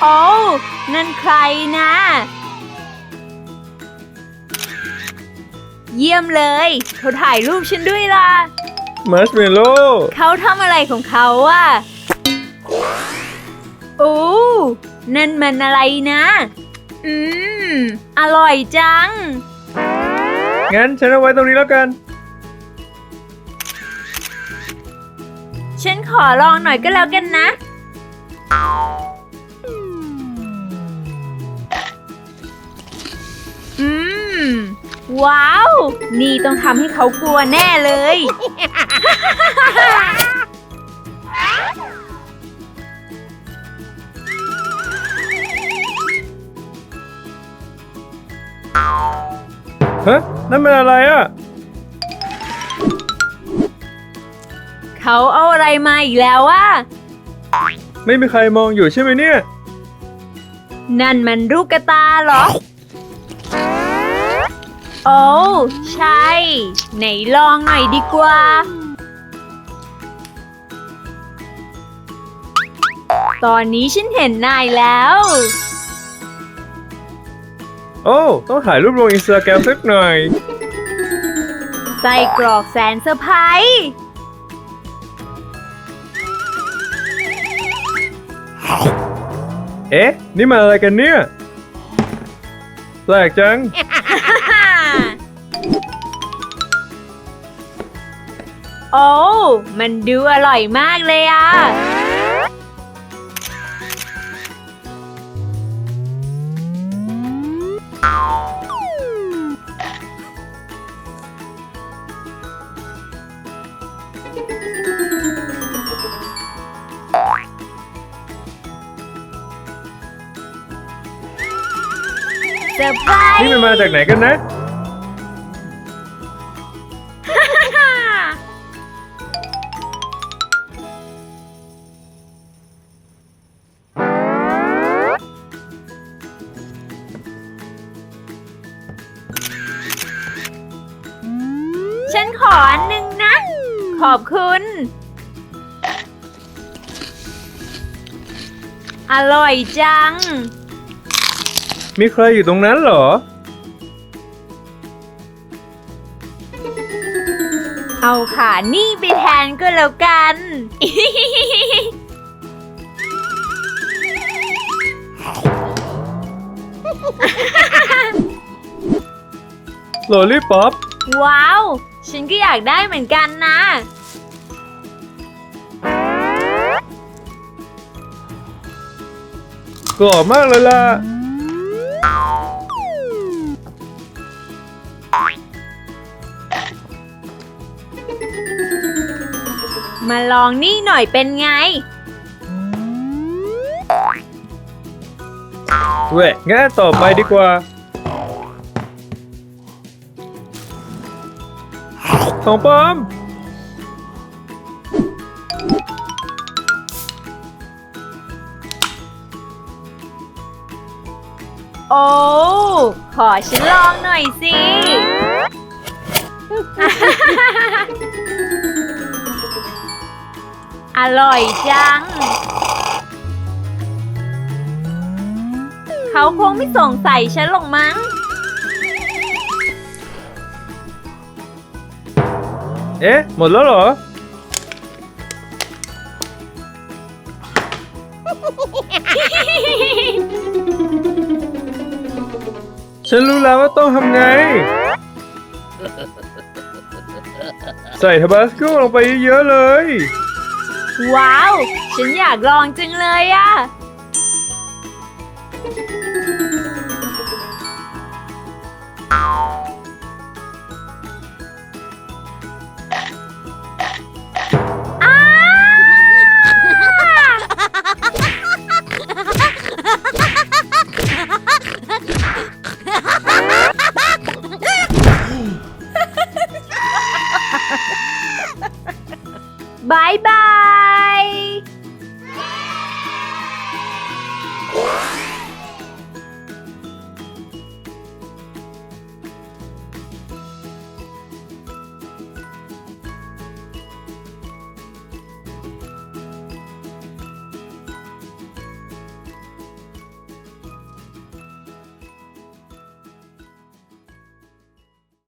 โอ้นั่นใครนะ เยี่ยมเลย เขาถ่ายรูปฉันด้วยล่ะ มัชเมลโล่เขาทำอะไรของเขาอะโอ้นั่นมันอะไรนะ อืม อร่อยจัง งั้นฉันเอาไว้ตรงนี้แล้วกัน ฉันขอลองหน่อยก็แล้วกันนะ ว้าว นี่ต้องทำให้เขากลัวแน่เลย ฮะนั่นมันอะไรอะ เขาเอาอะไรมาอีกแล้วอะไม่มีใครมองอยู่ใช่ไหมเนี่ย นั่นมันลูกกระตาเหรอ โอ้ใช่ ไหนลองหน่อยดีกว่า ตอนนี้ฉันเห็นนายแล้ว โอ้ ต้องถ่ายรูปลงอินสตาแกรมสักหน่อย ใส่กรอกแสนเซอร์ไพรส์เอ๊ะ นี่มันอะไรกันเนี่ย แปลกจัง โอ้ มันดูอร่อยมากเลยอะ เซอร์ไพรส์ นี่มันมาจากไหนกันนะ ฉันขออันหนึ่งนะ ขอบคุณ อร่อยจัง มีใครอยู่ตรงนั้นเหรอ เอาขานี่ไปแทนก็แล้วกันโลลี่ป๊อป ว้าว ฉันก็อยากได้เหมือนกันนะ กรอบมากเลยล่ะ มาลองนี่หน่อยเป็นไง เว้ยงั้นต่อไปดีกว่า ของปลอมโอ้ ขอฉันลองหน่อยสิ อร่อยจัง เขาคงไม่สงสัยฉันหรอกมั้ง เอ๊ะ หมดแล้วเหรอ ฉันรู้แล้วว่าต้องทำไง ใส่ทาบาสโกลงไปเยอะๆเลย ว้าว ฉันอยากลองจังเลยอะ Bye-bye!